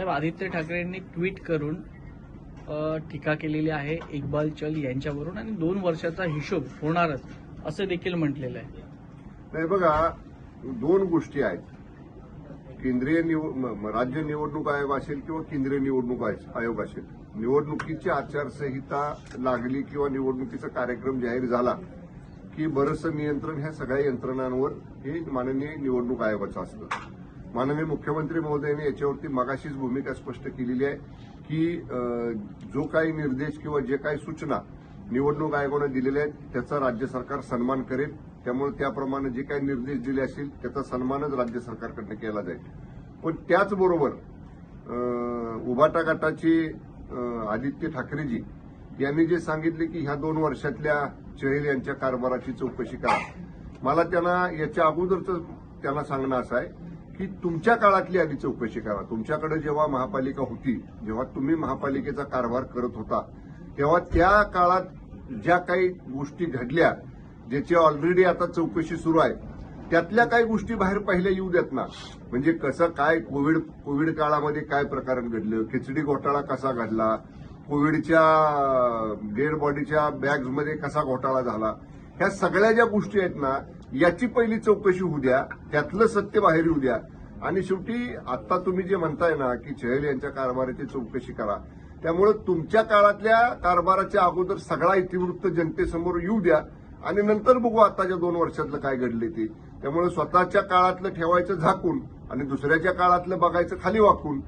साहेब आदित्य ठाकरेंनी ट्विट करून टीका केलेली आहे इक्बाल चल यांच्यावरून आणि दोन वर्षाचा हिशोब होणारच असं देखील म्हटलेलं आहे. नाही बघा दोन गोष्टी आहेत. केंद्रीय निव- म- राज्य निवडणूक आयोग असेल किंवा केंद्रीय निवडणूक आयोग असेल निवडणुकीची आचारसंहिता लागली किंवा निवडणुकीचा कार्यक्रम जाहीर झाला की बरंचसं नियंत्रण ह्या सगळ्या यंत्रणांवर हे माननीय निवडणूक आयोगाचं असतं. माननीय मुख्यमंत्री महोदयांनी याच्यावरती मगाशीच भूमिका स्पष्ट केलेली आहे की जो काही निर्देश किंवा जे काही सूचना निवडणूक आयोगानं दिलेल्या आहेत त्याचा राज्य सरकार सन्मान करेल. त्यामुळे त्याप्रमाणे जे काही निर्देश दिले असतील त्याचा सन्मानच राज्य सरकारकडनं केला जाईल. पण त्याचबरोबर उभाटा गटाचे आदित्य ठाकरेजी यांनी जे सांगितले की ह्या दोन वर्षातल्या चहल यांच्या कारभाराची चौकशी करा. मला त्यांना याच्या अगोदरच त्यांना सांगणं असं आहे की तुमच्या काळातली आधी चौकशी करा. तुमच्याकडे जेव्हा महापालिका होती जेव्हा तुम्ही महापालिकेचा कारभार करत होता तेव्हा त्या काळात ज्या काही गोष्टी घडल्या ज्याची ऑलरेडी आता चौकशी सुरू आहे त्यातल्या काही गोष्टी बाहेर पहिल्या येऊ देत ना. म्हणजे कसं काय कोविड कोविड काळामध्ये काय प्रकरण घडलं खिचडी घोटाळा कसा घडला कोविडच्या डेड बॉडीच्या बॅग्समध्ये कसा घोटाळा झाला ह्या सगळ्या ज्या गोष्टी आहेत ना याची पहिली चौकशी होऊ द्या त्यातलं सत्य बाहेर येऊ द्या. आणि शेवटी आता तुम्ही जे म्हणताय ना की चहल यांच्या कारभाराची चौकशी करा. त्यामुळे तुमच्या काळातल्या कारभाराच्या अगोदर सगळा इतिवृत्त जनतेसमोर येऊ द्या. आणि नंतर बघू आताच्या दोन वर्षातलं काय घडले ते. त्यामुळे स्वतःच्या काळातलं ठेवायचं झाकून आणि दुसऱ्याच्या काळातलं बघायचं खाली वाकून.